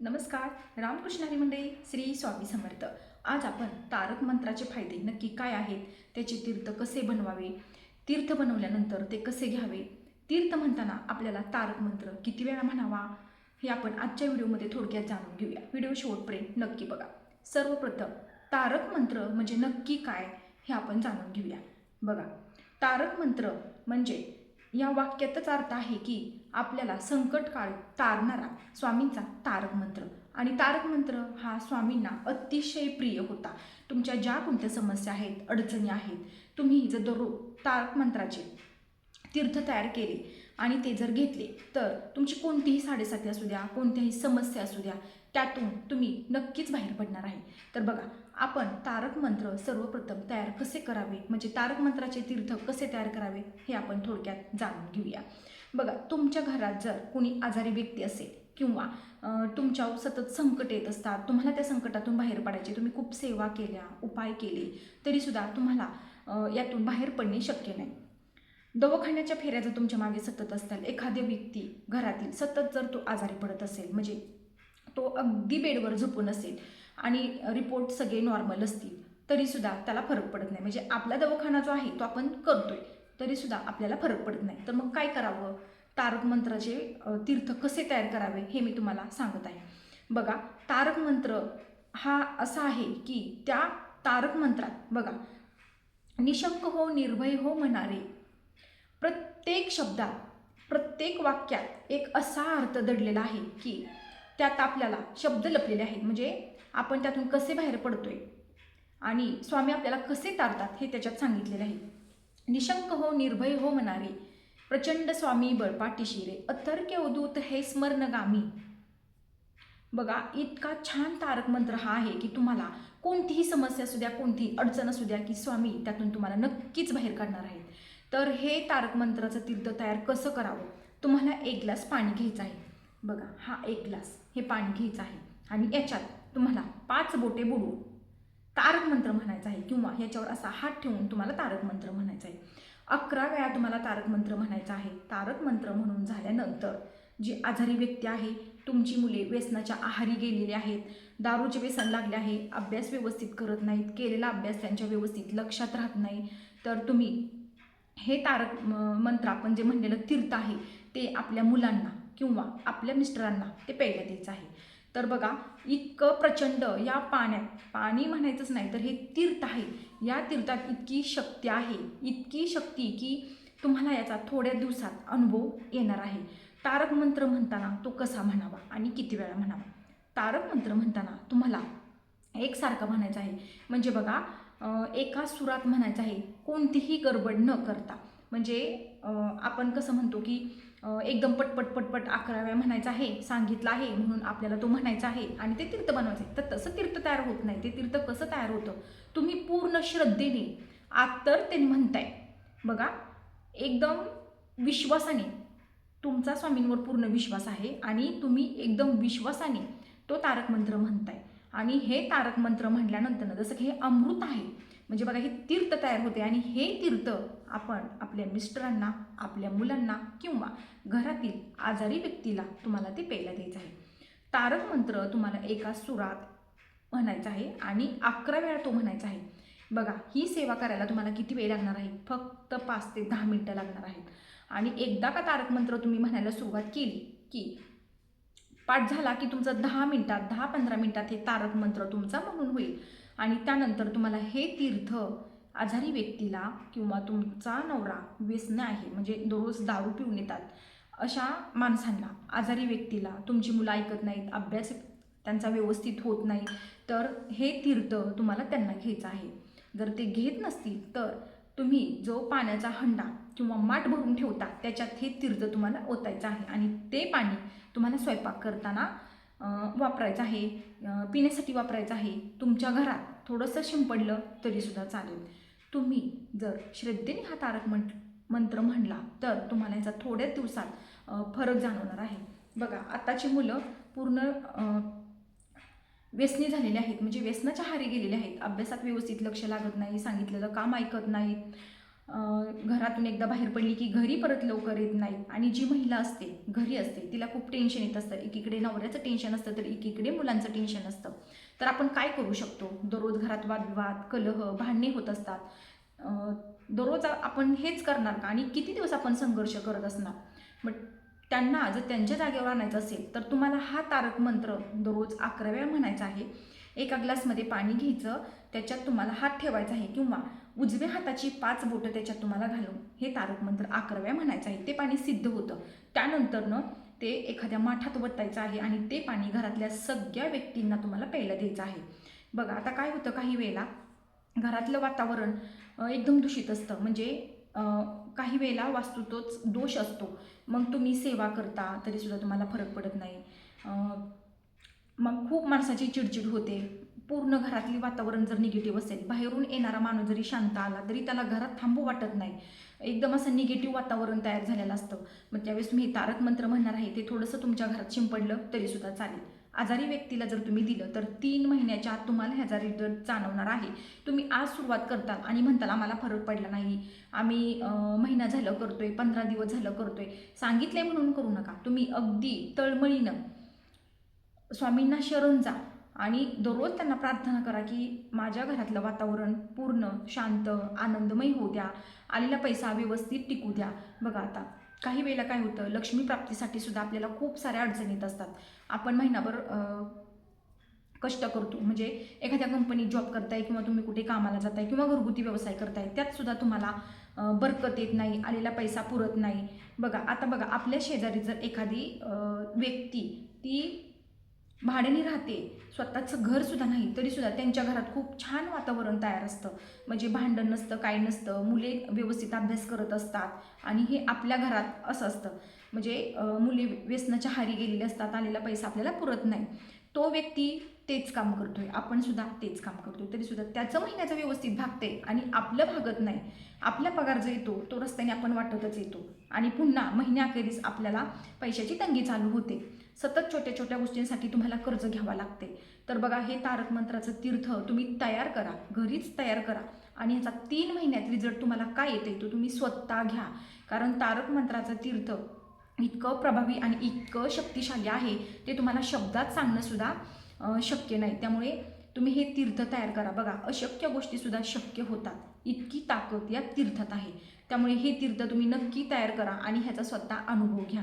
नमस्कार रामकृष्ण हरी मंडळी श्री स्वामी समर्थ. आज आपण तारक मंत्राचे फायदे नक्की काय आहेत त्याचे तीर्थ कसे बनवावे तीर्थ बनवल्यानंतर ते कसे घ्यावे? तीर्थ म्हणताना आपल्याला तारक मंत्र किती वेळा म्हणावा हे आपण आजच्या व्हिडिओमध्ये थोडक्यात जाणून घेऊया. व्हिडिओ शेवटपर्यंत नक्की बघा. सर्वप्रथम तारक मंत्र म्हणजे नक्की काय हे आपण जाणून घेऊया. बघा तारक मंत्र म्हणजे या वाक्यातच अर्थ आहे की आपल्याला संकट काळ तारणारा स्वामींचा तारक मंत्र. आणि तारक मंत्र हा स्वामींना अतिशय प्रिय होता. तुमच्या ज्या कोणत्या समस्या आहेत अडचणी आहेत तुम्ही जर दररोज तारक मंत्राचे तीर्थ तयार केले आणि ते जर घेतले तर तुमची कोणतीही साडेसाती असू द्या कोणत्याही समस्या असू द्या त्यातून तुम्ही नक्कीच बाहेर पडणार आहे. तर बघा आपण तारक मंत्र सर्वप्रथम तयार कसे करावे? म्हणजे तारक मंत्राचे तीर्थ कसे तयार करावे? हे आपण थोडक्यात जाणून घेऊया. बघा तुमच्या घरात जर कोणी आजारी व्यक्ती असेल किंवा तुमच्यावर सतत संकट येत असतात तुम्हाला त्या संकटातून बाहेर पडायचे तुम्ही खूप सेवा केल्या उपाय केले तरीसुद्धा तुम्हाला यातून बाहेर पडणे शक्य नाही. दवाखान्याच्या फेऱ्या जर तुमच्या मागे सतत असतात एखादी व्यक्ती घरातील सतत जर तो आजारी पडत असेल म्हणजे तो अगदी बेडवर झोपून असेल आणि रिपोर्ट सगळे नॉर्मल असतील तरीसुद्धा त्याला फरक पडत नाही. म्हणजे आपला दवाखाना जो आहे तो आपण करतोय तरीसुद्धा आपल्याला फरक पडत नाही. तर मग काय करावं? तारक मंत्राचे तीर्थ कसे तयार करावे हे मी तुम्हाला सांगत आहे. बघा तारक मंत्र हा असा आहे की त्या तारक मंत्रात बघा निशंक हो निर्भय हो म्हणारे प्रत्येक शब्दात प्रत्येक वाक्यात एक असा अर्थ दडलेला आहे की त्यात आपल्याला शब्द लपलेले आहेत. म्हणजे आपण त्यातून कसे बाहेर पडतोय आणि स्वामी आपल्याला कसे तारतात हे त्याच्यात सांगितलेले आहे. निशंक हो निर्भय हो म्हणारे प्रचंड स्वामी बळपाटीशी रे अथर्क्य उदूत हे स्मरणगामी. बघा इतका छान तारक मंत्र हा आहे की तुम्हाला कोणतीही समस्या असू द्या कोणतीही अडचण असू द्या की स्वामी त्यातून तुम्हाला नक्कीच बाहेर काढणार आहेत. तर हे तारक मंत्राचं तीर्थ तयार कसं करावं? तुम्हाला एक ग्लास पाणी घ्यायचं आहे. बघा हा एक ग्लास हे पाणी घ्यायचं आहे. आणि याच्यात तुम्हाला पाच बोटे बुडवून तारक मंत्र म्हणायचं आहे किंवा याच्यावर असा हात ठेवून तुम्हाला तारक मंत्र म्हणायचं आहे. अकरा वेळा तुम्हाला तारक मंत्र म्हणायचं आहे. तारक मंत्र म्हणून झाल्यानंतर जी आजारी व्यक्ती आहे तुमची मुले व्यसनाच्या आहारी गेलेली आहेत दारूचे व्यसन लागले आहे अभ्यास व्यवस्थित करत नाहीत केलेला अभ्यास त्यांच्या व्यवस्थित लक्षात राहत नाही तर तुम्ही हे तारक मंत्र आपण जे म्हणलेलं तीर्थ आहे ते आपल्या मुलांना किंवा आपल्या मिस्टरांना ते प्यायला द्यायचं आहे. तर बघा इतकं प्रचंड या पाण्यात पाणी म्हणायचंच नाही तर हे तीर्थ आहे. या तीर्थात इतकी शक्ती आहे इतकी शक्ती की तुम्हाला याचा थोड्या दिवसात अनुभव येणार आहे. तारक मंत्र म्हणताना तो कसा म्हणावा आणि किती वेळा म्हणावा? तारक मंत्र म्हणताना तुम्हाला एकसारखं म्हणायचं आहे. म्हणजे बघा एका सुरात म्हणायचं आहे कोणतीही गडबड न करता. म्हणजे आपण कसं म्हणतो की एकदम पटपट पटपट अकरा वेळा म्हणायचं आहे सांगितलं आहे म्हणून आपल्याला तो म्हणायचा आहे आणि ते तीर्थ बनवायचं आहे. तर तसं तीर्थ तयार होत नाही. ते तीर्थ कसं तयार होतं? तुम्ही पूर्ण श्रद्धेने आत तर ते म्हणताय. बघा एकदम विश्वासाने तुमचा स्वामींवर पूर्ण विश्वास आहे आणि तुम्ही एकदम विश्वासाने तो तारक मंत्र म्हणताय. आणि हे तारक मंत्र म्हटल्यानंतर जसं की हे अमृत आहे. म्हणजे बघा हे तीर्थ तयार होते आणि हे तीर्थ आपण आपल्या मिस्टरांना आपल्या मुलांना किंवा घरातील आजारी व्यक्तीला तुम्हाला ते प्यायला द्यायचं आहे. तारक मंत्र तुम्हाला एका सुरात म्हणायचा आहे आणि अकरा वेळा तो म्हणायचा आहे. बघा ही सेवा करायला तुम्हाला किती वेळ लागणार आहे? फक्त पाच ते दहा मिनटं लागणार आहेत. आणि एकदा का तारक मंत्र तुम्ही म्हणायला सुरुवात केली की पाठ झाला की तुमचं दहा मिनटात दहा पंधरा मिनटात हे तारक मंत्र तुमचा म्हणून होईल. आणि त्यानंतर तुम्हाला हे तीर्थ आजारी व्यक्तीला किंवा तुमचा नवरा व्यसन आहे म्हणजे दररोज दारू पिऊन येतात अशा माणसांना आजारी व्यक्तीला तुमची मुलं ऐकत नाहीत अभ्यास त्यांचा व्यवस्थित होत नाही तर हे तीर्थ तुम्हाला त्यांना घ्यायचं आहे. जर ते घेत नसतील तर तुम्ही जो पाण्याचा हंडा किंवा माठ भरून ठेवता त्याच्यात हे तीर्थ तुम्हाला ओतायचं आहे. आणि ते पाणी तुम्हाला स्वयंपाक करताना वापरायचं आहे पिण्यासाठी वापरायचं आहे. तुमच्या घरात थोडंसं शिंपडलं तरीसुद्धा चालेल. तुम्ही जर श्रद्धेने हा तारक मंत्र मंत्र म्हणला तर तुम्हाला याचा थोड्याच दिवसात फरक जाणवणार आहे. बघा आताची मुलं पूर्ण व्यसनी झालेले आहेत म्हणजे व्यसनाच्या हारी गेलेले आहेत. अभ्यासात व्यवस्थित लक्ष लागत नाही सांगितलेलं काम ऐकत नाहीत घरातून एकदा बाहेर पडली की घरी परत लवकर येत नाही. आणि जी महिला असते घरी असते तिला खूप टेन्शन येत असतं. एकीकडे नवऱ्याचं टेन्शन असतं तर एकीकडे मुलांचं टेन्शन असतं. तर आपण काय करू शकतो? दररोज घरात वादविवाद कलह भांडणे होत असतात. दररोज आपण हेच करणार का? आणि किती दिवस आपण संघर्ष करत असणार? मग त्यांना जर त्यांच्या जागेवर आणायचं असेल तर तुम्हाला हा तारक मंत्र दररोज अकरा वेळा म्हणायचा आहे. एका ग्लासमध्ये पाणी घ्यायचं त्याच्यात तुम्हाला हात ठेवायचा आहे किंवा उजव्या हाताची पाच बोटं त्याच्यात तुम्हाला घालून हे तारक मंत्र अकरा वेळा म्हणायचं आहे. ते पाणी सिद्ध होतं. त्यानंतरनं ते एखाद्या माठात वतायचं आहे आणि ते पाणी घरातल्या सगळ्या व्यक्तींना तुम्हाला प्यायला द्यायचं आहे. बघा आता काय होतं काही वेळेला? घरातलं वातावरण एकदम दूषित असतं. म्हणजे काही वेळेला वास्तुतोच दोष असतो. मग तुम्ही सेवा करता तरीसुद्धा तुम्हाला फरक पडत नाही. मग खूप माणसाची चिडचिड होते. पूर्ण घरातली वातावरण जर निगेटिव्ह असेल बाहेरून येणारा माणूस जरी शांत आला तरी त्याला घरात थांबू वाटत नाही. एकदम असं निगेटिव्ह वातावरण तयार झालेलं असतं. मग त्यावेळेस तुम्ही तारक मंत्र म्हणणार आहे ते थोडंसं तुमच्या घरात शिंपडलं तरीसुद्धा चालेल. आजारी व्यक्तीला जर तुम्ही दिलं तर तीन महिन्याच्या आत तुम्हाला ह्याचा रिझल्ट जाणवणार आहे. तुम्ही आज सुरुवात करताल आणि म्हणताल आम्हाला फरक पडला नाही. आम्ही महिना झालं करतोय पंधरा दिवस झालं करतोय. सांगितलंय म्हणून करू नका. तुम्ही अगदी तळमळीनं स्वामींना शरण जा आणि दररोज त्यांना प्रार्थना करा की माझ्या घरातलं वातावरण पूर्ण शांत आनंदमय होऊ द्या. आलेला पैसा व्यवस्थित टिकू द्या. बघा आता काही वेळेला काय होतं लक्ष्मी प्राप्तीसाठी सुद्धा आपल्याला खूप साऱ्या अडचणी येत असतात. आपण महिनाभर कष्ट करतो. म्हणजे एखाद्या कंपनीत जॉब करताय किंवा तुम्ही कुठे कामाला जाताय किंवा घरगुती व्यवसाय करताय त्यात सुद्धा तुम्हाला बरकत येत नाही आलेला पैसा पुरत नाही. बघा आता बघा आपल्या शेजारी जर एखादी व्यक्ती ती भाड्याने राहते. स्वतःचं घरसुद्धा नाही तरीसुद्धा त्यांच्या घरात खूप छान वातावरण तयार असतं. म्हणजे भांडण नसतं काय नसतं. मुले व्यवस्थित अभ्यास करत असतात आणि हे आपल्या घरात असं असतं. म्हणजे मुले व्यसनाच्या हारी गेलेले असतात आलेला पैसा आपल्याला पुरत नाही. तो व्यक्ती तेच काम करतोय. आपण सुद्धा तेच काम करतो आहे तरीसुद्धा त्याचं महिन्याचं व्यवस्थित भागते आणि आपलं भागत नाही. आपला पगार जो येतो तो रस्त्याने आपण वाटतच येतो. आणि पुन्हा महिन्याखेरीस आपल्याला पैशाची तंगी चालू होते. सतत छोट्या छोट्या गोष्टींसाठी तुम्हाला कर्ज घ्यावं लागते. तर बघा हे तारक मंत्राचं तीर्थ तुम्ही तयार करा घरीच तयार करा. आणि ह्याचा तीन महिन्यात रिझल्ट तुम्हाला काय येते तो तुम्ही स्वतः घ्या. कारण तारक मंत्राचं तीर्थ इतकं प्रभावी आणि इतकं शक्तिशाली आहे ते तुम्हाला शब्दात सांगणंसुद्धा शक्य नाही. त्यामुळे तुम्ही हे तीर्थ तयार करा. बघा अशक्य गोष्टीसुद्धा शक्य होतात. इतकी ताकद या तीर्थात आहे. त्यामुळे हे तीर्थ तुम्ही नक्की तयार करा आणि ह्याचा स्वतः अनुभव घ्या.